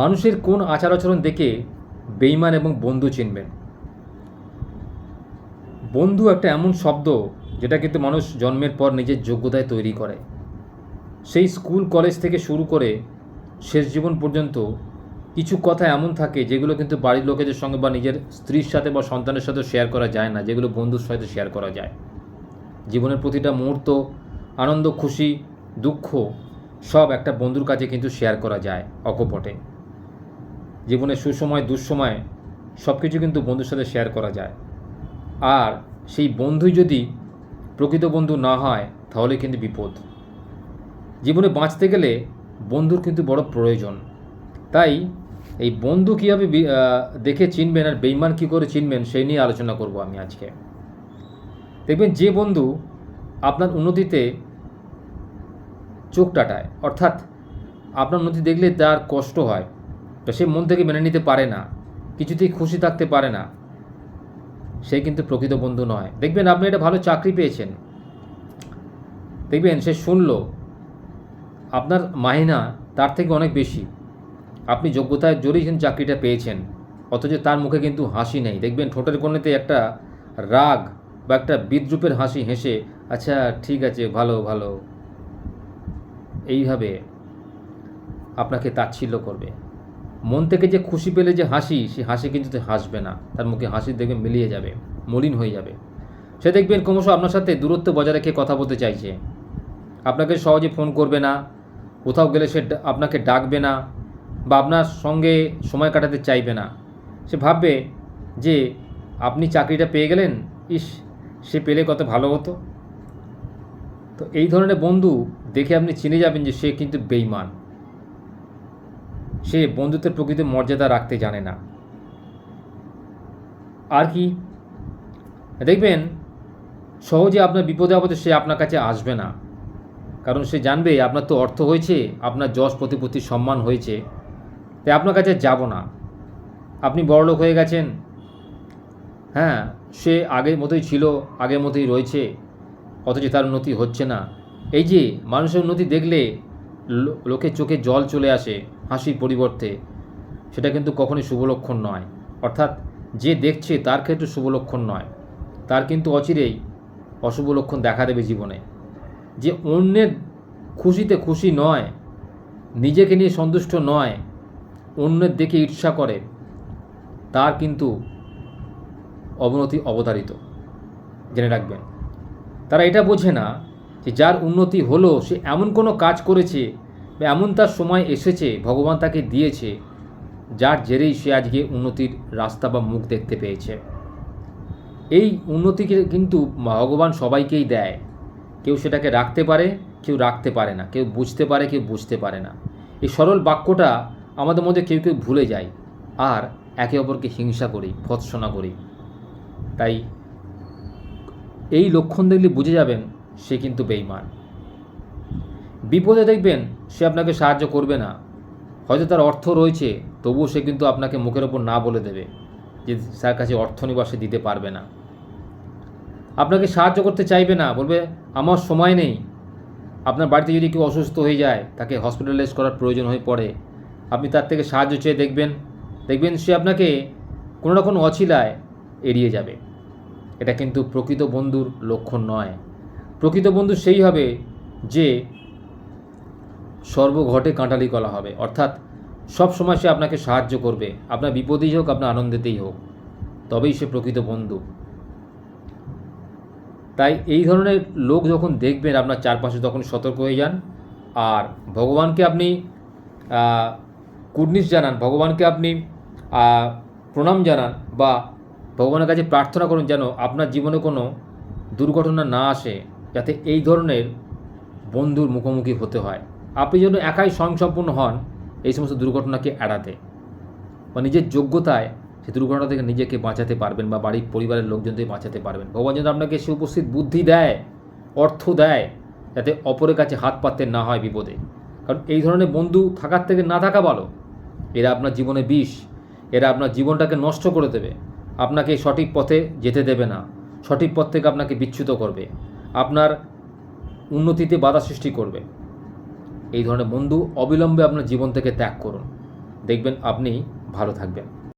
মানুষের কোন আচার আচরণ দেখে বেইমান এবং বন্ধু চিনবেন। বন্ধু একটা এমন শব্দ যেটা কিন্তু মানুষ জন্মের পর নিজের যোগ্যতায় তৈরি করে। সেই স্কুল, কলেজ থেকে শুরু করে শেষ জীবন পর্যন্ত কিছু কথা এমন থাকে যেগুলো কিন্তু বাড়ির লোকেদের সঙ্গে বা নিজের স্ত্রীর সাথে বা সন্তানের সাথে শেয়ার করা যায় না, যেগুলো বন্ধুর সাথে শেয়ার করা যায়। জীবনের প্রতিটা মুহূর্ত, আনন্দ, খুশি, দুঃখ সব একটা বন্ধুর কাছে কিন্তু শেয়ার করা যায় অকপটে। জীবনের সুসময়, দুঃসময় সব কিছু কিন্তু বন্ধুর সাথে শেয়ার করা যায়। আর সেই বন্ধুই যদি প্রকৃত বন্ধু না হয় তাহলে কিন্তু বিপদ। জীবনে বাঁচতে গেলে বন্ধুর কিন্তু বড় প্রয়োজন। তাই এই বন্ধু কীভাবে দেখে চিনবেন আর বেইমান কী করে চিনবেন, সেই নিয়ে আলোচনা করব আমি আজকে। দেখবেন যে বন্ধু আপনার উন্নতিতে চোখ টাটায়, অর্থাৎ আপনার উন্নতি দেখলে তার কষ্ট হয়। তো সে মন থেকে মেনে নিতে পারে না, কিছুতেই খুশি থাকতে পারে না। সে কিন্তু প্রকৃত বন্ধু নয়। দেখবেন আপনি একটা ভালো চাকরি পেয়েছেন। দেখবেন সে শুনলো, আপনার মাহিনা তার থেকে অনেক বেশি। আপনি যোগ্যতায় কিন্তু চাকরিটা পেয়েছেন। অথচ তার মুখে কিন্তু হাসি নেই। দেখবেন ঠোঁটের কোণেতে একটা রাগ বা একটা বিদ্রুপের হাসি হেসে আচ্ছা ঠিক আছে, ভালো ভালো। এইভাবে আপনাকে তাচ্ছিল্য করবে। মন থেকে যে খুশি পেলে যে হাসি, সে হাসি কিন্তু হাসবে না। তার মুখে হাসি দেখবে মিলিয়ে যাবে, মলিন হয়ে যাবে। সে দেখবেন ক্রমশ আপনার সাথে দূরত্ব বজায় রেখে কথা বলতে চাইছে। আপনাকে সহজে ফোন করবে না, কোথাও গেলে সে আপনাকে ডাকবে না বা আপনার সঙ্গে সময় কাটাতে চাইবে না। সে ভাববে যে, আপনি চাকরিটা পেয়ে গেলেন? ইস, সে পেলে কত ভালো হতো? তো এই ধরনের বন্ধু দেখে আপনি চিনে যাবেন যে সে কিন্তু বেইমান সে বন্ধুত্বের প্রকৃত মর্যাদা রাখতে জানে না। আর কি? দেখবেন, সহজে আপনার বিপদে আপদে সে আপনার কাছে আসবে না। কারণ সে জানবে, আপনার তো অর্থ হয়েছে, আপনার যশ প্রতিপত্তি সম্মান হয়েছে। তাই আপনার কাছে যাব না। আপনি বড়লোক হয়ে গেছেন। হ্যাঁ সে আগের মতোই ছিল, আগের মতোই রয়েছে। অথচ তার উন্নতি হচ্ছে না। এই যে, মানুষের উন্নতি দেখলে লোকের চোখে জল চলে আসে হাসির পরিবর্তে। সেটা কিন্তু কখনই শুভ লক্ষণ নয়। অর্থাৎ যে দেখছে তার ক্ষেত্রে শুভ লক্ষণ নয়। তার কিন্তু অচিরেই অশুভ লক্ষণ দেখা দেবে জীবনে। যে অন্যের খুশিতে খুশি নয়, নিজেকে নিয়ে সন্তুষ্ট নয়, অন্যের দেখে ঈর্ষা করে, তার কিন্তু অবনতি অবতারিত জেনে রাখবেন। তারা এটা বোঝে না যে যার উন্নতি হলো, সে এমন কোনো কাজ করেছে বা এমন তার সময় এসেছে, ভগবান তাকে দিয়েছে, যার জেরেই সে আজকে উন্নতির রাস্তা বা মুখ দেখতে পেয়েছে। এই উন্নতিকে কিন্তু ভগবান সবাইকেই দেয়। কেউ সেটাকে রাখতে পারে, কেউ রাখতে পারে না। কেউ বুঝতে পারে, কেউ বুঝতে পারে না। এই সরল বাক্যটা আমাদের মধ্যে কেউ কেউ ভুলে যায়। আর একে অপরকে হিংসা করি, ভৎসনা করি। তাই এই লক্ষণ দেখলে বুঝে যাবেন সে কিন্তু বেইমান বিপদে দেখবেন সে আপনাকে সাহায্য করবে না। হয়তো তার অর্থ রয়েছে, তবুও সে কিন্তু আপনাকে মুখের ওপর না বলে দেবে যে তার কাছে অর্থ নিবা দিতে পারবে না। আপনাকে সাহায্য করতে চাইবে না, বলবে, আমার সময় নেই। আপনার বাড়িতে যদি কেউ অসুস্থ হয়ে যায়, তাকে হসপিটালাইজ করার প্রয়োজন হয়ে পড়ে। আপনি তার থেকে সাহায্য চেয়ে দেখবেন। দেখবেন সে আপনাকে কোনো না কোনো অছিলায় এড়িয়ে যাবে। এটা কিন্তু প্রকৃত বন্ধুর লক্ষণ নয়। প্রকৃত বন্ধু সেই হবে যে সর্বঘটে কাঁটালি কলা হবে। অর্থাৎ সব সময় সে আপনাকে সাহায্য করবে। আপনার বিপদেই হোক, আপনার আনন্দেতেই হোক, তবেই সে প্রকৃত বন্ধু। তাই এই ধরনের লোক যখন দেখবেন, আপনার চারপাশে তখন সতর্ক হয়ে যান। আর ভগবানকে আপনি কুর্নিশ জানান, ভগবানকে আপনি প্রণাম জানান বা ভগবানের কাছে প্রার্থনা করুন যেন আপনার জীবনে কোনো দুর্ঘটনা না আসে। যাতে এই ধরনের বন্ধুর মুখোমুখি হতে হয়। আপনি যেন একাই স্বয়ংসম্পূর্ণ হন, এই সমস্ত দুর্ঘটনাকে এড়াতে বা নিজের যোগ্যতায় সে দুর্ঘটনা থেকে নিজেকে বাঁচাতে পারবেন বা বাড়ির পরিবারের লোকজনদের বাঁচাতে পারবেন। ভগবান যেন আপনাকে সে উপস্থিত বুদ্ধি দেয়, অর্থ দেয়, যাতে অপরের কাছে হাত পাততে না হয় বিপদে। কারণ এই ধরনের বন্ধু থাকার থেকে না থাকা ভালো। এরা আপনার জীবনে বিষ, এরা আপনার জীবনটাকে নষ্ট করে দেবে। আপনাকে সঠিক পথে যেতে দেবে না। সঠিক পথ থেকে আপনাকে বিচ্যুত করবে। আপনার উন্নতিতে বাধা সৃষ্টি করবে। এই ধরনের বন্ধু অবিলম্বে আপনার জীবন থেকে ত্যাগ করুন। দেখবেন আপনি ভালো থাকবেন।